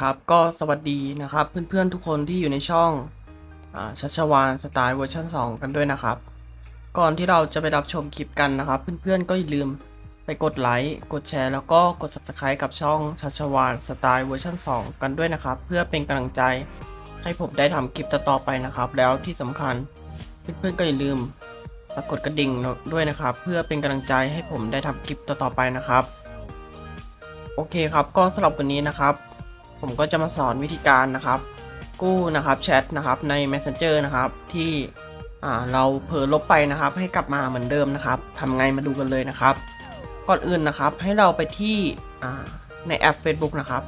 ครับก็สวัสดีนะครับเพื่อนๆทุกคนที่อยู่ในช่องอชัชวานสไตล์เวอร์ชัน2 กันด้วยนะครับ ก่อนที่เราจะไปรับชมคลิปกันนะครับ เพื่อนๆก็อย่าลืมไปกดไลค์กดแชร์แล้วก็กด Subscribe กับช่องชัชวานสไตล์เวอร์ชัน2 กันด้วยนะครับ เพื่อเป็นกำลังใจให้ผมได้ทำคลิปต่อๆไปนะครับ แล้วที่สำคัญเพื่อนๆก็อย่าลืมกดกระดิ่งด้วยนะครับ เพื่อเป็นกำลังใจให้ผมได้ทำคลิปต่อๆไปนะครับ โอเคครับก็สำหรับวันนี้นะครับ ผมก็จะมาสอนวิธีการนะครับ กู้นะครับแชทนะครับใน Messenger นะครับที่เราเผลอลบไปนะครับ ให้กลับมาเหมือนเดิมนะครับทำไงมาดูกันเลยนะครับ ก่อนอื่นนะครับให้เราไปที่ในแอป Facebook นะครับ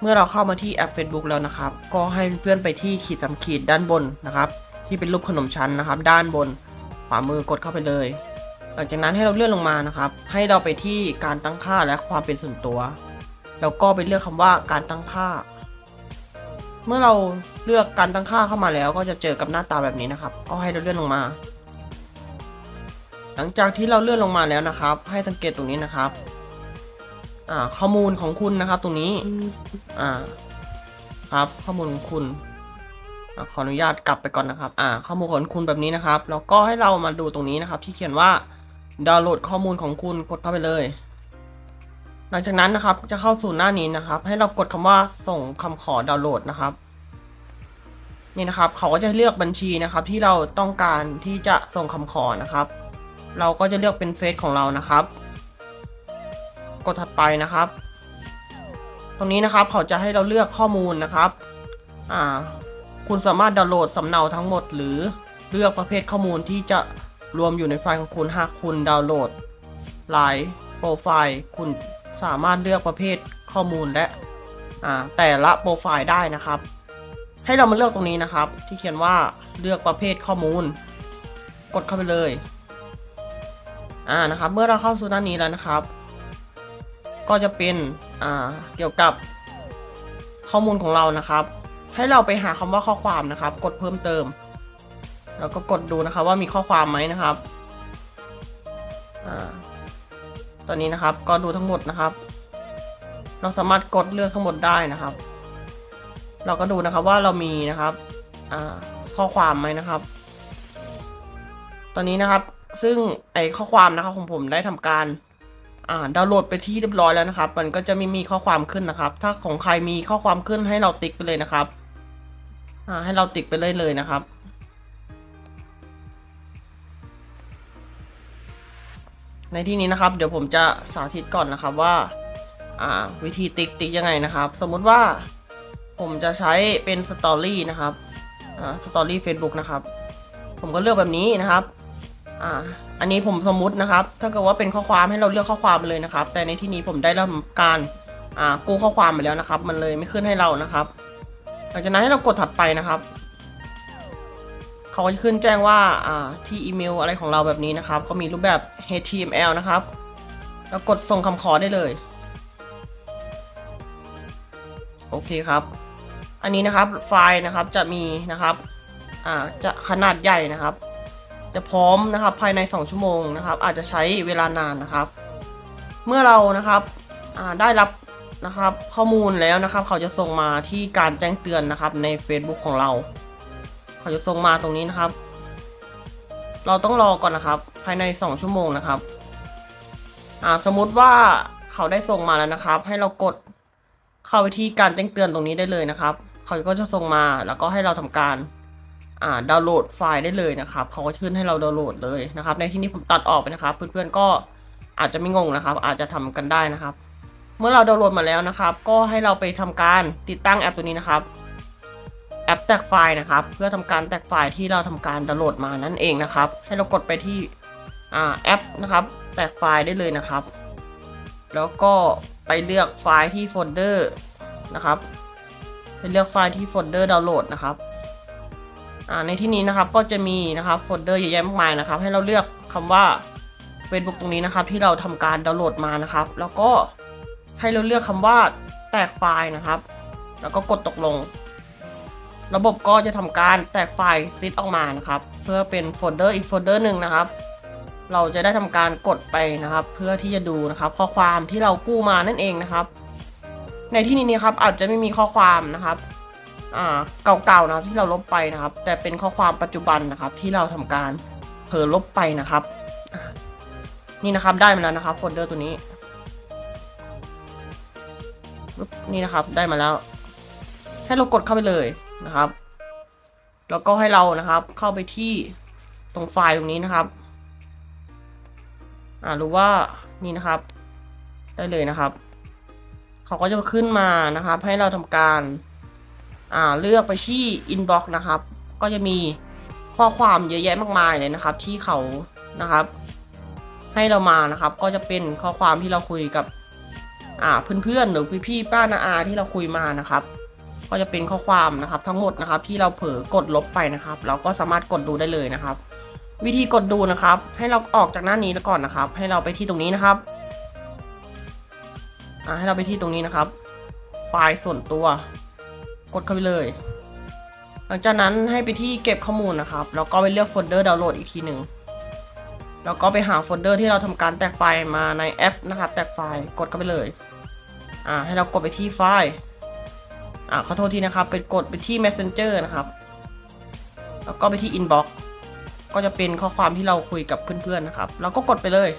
เมื่อเราเข้ามาที่แอป Facebook แล้วนะครับ ก็ให้เพื่อนไปที่ขีดสามขีดด้านบนนะครับ ที่เป็นรูปขนมชั้นนะครับ ด้านบนขวามือกดเข้าไปเลย หลังจากนั้นให้เราเลื่อนลงมานะครับ ให้เราไปที่การตั้งค่าและความเป็นส่วนตัว แล้วก็ไปเลือกคำว่าการตั้งค่า เมื่อเราเลือกการตั้งค่าเข้ามาแล้ว ก็จะเจอกับหน้าตาแบบนี้นะครับก็ให้เราเลื่อนลงมา หลังจากที่เราเลื่อนลงมาแล้วนะครับ ให้สังเกตตรงนี้นะครับอ่าข้อมูลของคุณนะครับ ตรงนี้อ่าครับข้อมูลของคุณอขออนุญาตกลับไปก่อนนะครับอ่าข้อมูลของคุณแบบนี้นะครับแล้วก็ให้เรามาดูตรงนี้นะครับ ที่เขียนว่าดาวน์โหลดข้อมูลของคุณกดเข้าไปเลย ลังจากนั้นนะครับจะเข้าสู่หน้านี้นะครับ ให้เรากดคำว่าส่งคำขอดาวน์โหลดนะครับนี่นะครับ เขาก็จะเลือกบัญชีนะครับ ที่เราต้องการที่จะส่งคำขอนะครับ เราก็จะเลือกเป็นเฟซของเรานะครับ กดถัดไปนะครับ ตรงนี้นะครับเขาจะให้เราเลือกข้อมูลนะครับอ่าคุณสามารถดาวน์โหลดสำเนาทั้งหมด หรือเลือกประเภทข้อมูลที่จะรวมอยู่ในไฟล์ของคุณหากคุณดาวน์โหลดหลายโปรไฟล์คุณ สามารถเลือกประเภทข้อมูลและแต่ละโปรไฟล์ได้นะครับ ให้เรามาเลือกตรงนี้นะครับ ที่เขียนว่าเลือกประเภทข้อมูล กดเข้าไปเลยอ่านะครับเมื่อเราเข้าสู่หน้านี้แล้วนะครับ ก็จะเป็นอ่าเกี่ยวกับข้อมูลของเรานะครับ ให้เราไปหาคำว่าข้อความนะครับ กดเพิ่มเติม แล้วก็กดดูนะครับว่ามีข้อความไหมนะครับอ่า ตอนนี้นะครับก็ดูทั้งหมดนะครับ เราสามารถกดเลือกทั้งหมดได้นะครับ เราก็ดูนะครับว่าเรามีนะครับข้อความไหมนะครับ ตอนนี้นะครับซึ่งไอข้อความนะครับของผมได้ทำการดาวน์โหลดไปที่เรียบร้อยแล้วนะครับ มันก็จะไม่มีข้อความขึ้นนะครับ ถ้าของใครมีข้อความขึ้นให้เราติ๊กไปเลยนะครับให้เราติ๊กไปเลยเลยนะครับ ในที่นี้นะครับ เดี๋ยวผมจะสาธิตก่อนนะครับว่าวิธีติ๊กติ๊กยังไงนะครับ สมมุติว่าผมจะใช้เป็นสตอรี่นะครับสตอรี่เฟซบุ๊กนะครับ ผมก็เลือกแบบนี้นะครับอ่าอันนี้ผมสมมุตินะครับ ถ้าเกิดว่าเป็นข้อความให้เราเลือกข้อความเลยนะครับ แต่ในที่นี้ผมได้ทำการอ่ากู้ข้อความไปแล้วนะครับ มันเลยไม่ขึ้นให้เรานะครับ หลังจากนั้นให้เรากดถัดไปนะครับ เขาจะขึ้นแจ้งว่าที่อีเมลอะไรของเราแบบนี้นะครับ ก็มีรูปแบบ HTML นะครับ แล้วกดส่งคำขอได้เลย โอเคครับ อันนี้นะครับไฟล์นะครับจะมีนะครับจะขนาดใหญ่นะครับ จะพร้อมนะครับภายใน 2 ชั่วโมงนะครับ อาจจะใช้เวลานานนะครับ เมื่อเรานะครับได้รับนะครับข้อมูลแล้วนะครับ เขาจะส่งมาที่การแจ้งเตือนนะครับใน Facebook ของเรา เขาจะส่งมาตรงนี้นะครับ เราต้องรอก่อนนะครับ ภายใน 2 ชั่วโมงนะครับอ่าสมมุติว่าเขาได้ส่งมาแล้วนะครับ ให้เรากดเข้าไปที่การแจ้งเตือนตรงนี้ได้เลยนะครับ เขาก็จะส่งมาแล้วก็ให้เราทำการอ่าดาวน์โหลดไฟล์ได้เลยนะครับ เขาก็ขึ้นให้เราดาวน์โหลดเลยนะครับ ในที่นี้ผมตัดออกไปนะครับ เพื่อนๆก็อาจจะไม่งงนะครับ อาจจะทำกันได้นะครับ เมื่อเราดาวน์โหลดมาแล้วนะครับ ก็ให้เราไปทำการติดตั้งแอปตัวนี้นะครับ แอปแตกไฟล์นะครับ เพื่อทำการแตกไฟล์ที่เราทำการดาวน์โหลดมานั่นเองนะครับ ให้เรากดไปที่แอปนะครับ แตกไฟล์ได้เลยนะครับ แล้วก็ไปเลือกไฟล์ที่โฟลเดอร์นะครับให้เลือกไฟล์ที่โฟลเดอร์ดาวน์โหลดนะครับในที่นี้นะครับก็จะมีนะครับโฟลเดอร์เยอะแยะมากมายนะครับ ให้เราเลือกคำว่า Facebook ตรงนี้นะครับ ที่เราทำการดาวน์โหลดมานะครับ แล้วก็ให้เราเลือกคำว่าแตกไฟล์นะครับ แล้วก็กดตกลง ระบบก็จะทำการแตกไฟล์ซิดออกมานะครับ เพื่อเป็นโฟลเดอร์อีกโฟลเดอร์หนึ่งนะครับ เราจะได้ทำการกดไปนะครับ เพื่อที่จะดูนะครับ ข้อความที่เรากู้มานั่นเองนะครับ ในที่นี้นะครับอาจจะไม่มีข้อความนะครับเก่าๆนะที่เราลบไปนะครับ แต่เป็นข้อความปัจจุบันนะครับ ที่เราทำการเผลอลบไปนะครับ นี่นะครับได้มาแล้วนะครับโฟลเดอร์ตัวนี้นี่นะครับได้มาแล้วให้เรากดเข้าไปเลย นะครับ แล้วก็ให้เรานะครับเข้าไปที่ตรงไฟล์ตรงนี้นะครับอ่าหรือว่านี่นะครับ ได้เลยนะครับ เขาก็จะขึ้นมานะครับ ให้เราทำการอ่าเลือกไปที่ inbox นะครับ ก็จะมีข้อความเยอะแยะมากมายเลยนะครับ ที่เขานะครับ ให้เรามานะครับ ก็จะเป็นข้อความที่เราคุยกับ อ่าเพื่อนๆหรือพี่ๆป้านาอาที่เราคุยมานะครับ ก็จะเป็นข้อความนะครับ ทั้งหมดนะครับ ที่เราเผลอกดลบไปนะครับ เราก็สามารถกดดูได้เลยนะครับ วิธีกดดูนะครับ ให้เราออกจากหน้านี้แล้วก่อนนะครับ ให้เราไปที่ตรงนี้นะครับอ่าให้เราไปที่ตรงนี้นะครับ ไฟล์ส่วนตัว กดเข้าไปเลย หลังจากนั้นให้ไปที่เก็บข้อมูลนะครับ แล้วก็ไปเลือกโฟลเดอร์ดาวน์โหลดอีกทีหนึ่งแล้วก็ไปหาโฟลเดอร์ที่เราทำการแตกไฟล์มาในแอปนะครับ แตกไฟล์กดเข้าไปเลย อ่า ให้เรากดไปที่ไฟล์ อ่าขอโทษทีนะครับเป็นกดไปที่ messenger นะครับ แล้วก็ไปที่ inbox ก็จะเป็นข้อความที่เราคุยกับเพื่อนๆนะครับ เราก็กดไปเลย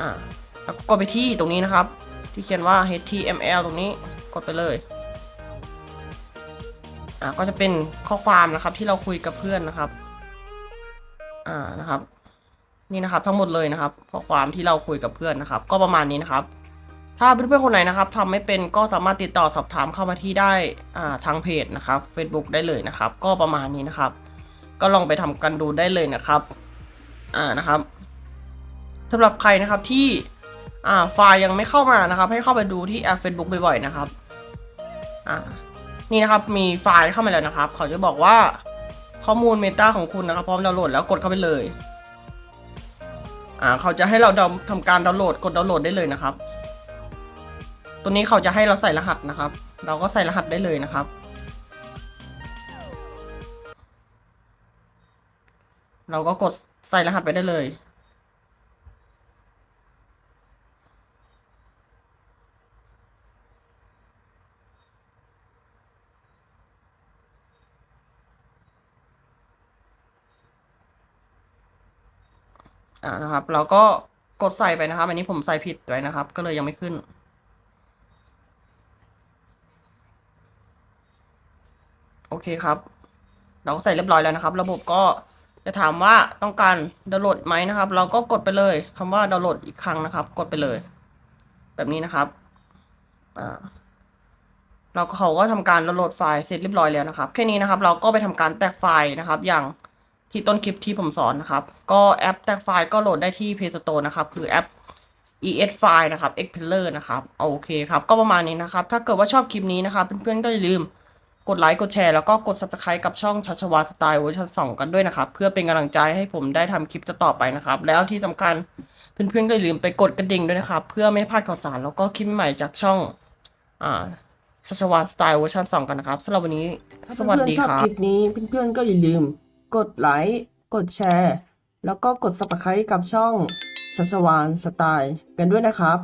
อ่า แล้วก็กดไปที่ตรงนี้นะครับ ที่เขียนว่า html ตรงนี้ กดไปเลย อ่า ก็จะเป็นข้อความนะครับที่เราคุยกับเพื่อนนะครับ อ่า นะครับ นี่นะครับทั้งหมดเลยนะครับ ข้อความที่เราคุยกับเพื่อนนะครับ ก็ประมาณนี้นะครับ ถ้าเพื่อนๆคนไหนนะครับทำไม่เป็นก็สามารถติดต่อสอบถามเข้ามาที่ได้าทางเพจนะครับ Facebook ได้เลยนะครับ ก็ประมาณนี้นะครับ ก็ลองไปทำกันดูได้เลยนะครับอ่านะครับสำหรับใครนะครับที่อ่าไฟล์ยังไม่เข้ามานะครับ ให้เข้าไปดูที่แอป Facebook บ่อยๆนะครับอ่านี่นะครับมีไฟล์เข้ามาแล้วนะครับ เขาจะบอกว่าข้อมูลเมตาของคุณนะครับ พร้อมดาวน์โหลดแล้วกดเข้าไปเลยอ่าเขาจะให้เราดาวน์ทำการดาวน์โหลดกดดาวน์โหลดได้เลยนะครับ ตัวนี้เขาจะให้เราใส่รหัสนะครับ เราก็ใส่รหัสได้เลยนะครับ เราก็กดใส่รหัสไปได้เลยอ่านะครับ เราก็กดใส่ไปนะครับ อันนี้ผมใส่ผิดไปนะครับ ก็เลยยังไม่ขึ้น โอเคครับ เราก็ใส่เรียบร้อยแล้วนะครับ ระบบก็จะถามว่าต้องการดาวน์โหลดไหมนะครับ เราก็กดไปเลยคำว่าดาวน์โหลดอีกครั้งนะครับ กดไปเลย แบบนี้นะครับอ่าเราเขาก็ทำการดาวน์โหลดไฟล์เสร็จเรียบร้อยแล้วนะครับ แค่นี้นะครับ เราก็ไปทำการแตกไฟล์นะครับ อย่างที่ต้นคลิปที่ผมสอนนะครับ ก็แอปแตกไฟล์ก็โหลดได้ที่ Play Store นะครับ คือแอป ES File นะครับ Expeller นะครับ โอเคครับ ก็ประมาณนี้นะครับ ถ้าเกิดว่าชอบคลิปนี้นะครับ เพื่อนๆก็อย่าลืม กดไลค์กดแชร์แล้วก็กด subscribe กับช่องชัชวาสไตล์เวอร์ชัน2กันด้วยนะครับ เพื่อเป็นกำลังใจให้ผมได้ทำคลิปต่อไปนะครับ แล้วที่สำคัญเพื่อนๆก็อย่าลืมไปกดกระดิ่งด้วยนะครับ เพื่อไม่พลาดข่าวสารแล้วก็คลิปใหม่จากช่องอ่าชัชวาสไตล์เวอร์ชัน2กันนะครับสำหรับวันนี้ถ้าสวัสเพื่อนดีๆชอบครับคลิปนี้เพื่อนๆก็อย่าลืม กดไลค์กดแชร์ แล้วก็กด subscribe กับช่องชัชวานสไตล์กันด้วยนะครับ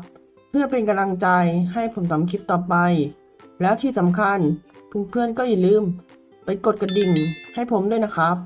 เพื่อเป็นกำลังใจให้ผมทำคลิปต่อไป แล้วที่สำคัญ เพื่อนๆก็อย่าลืม ไปกดกระดิ่งให้ผมด้วยนะครับ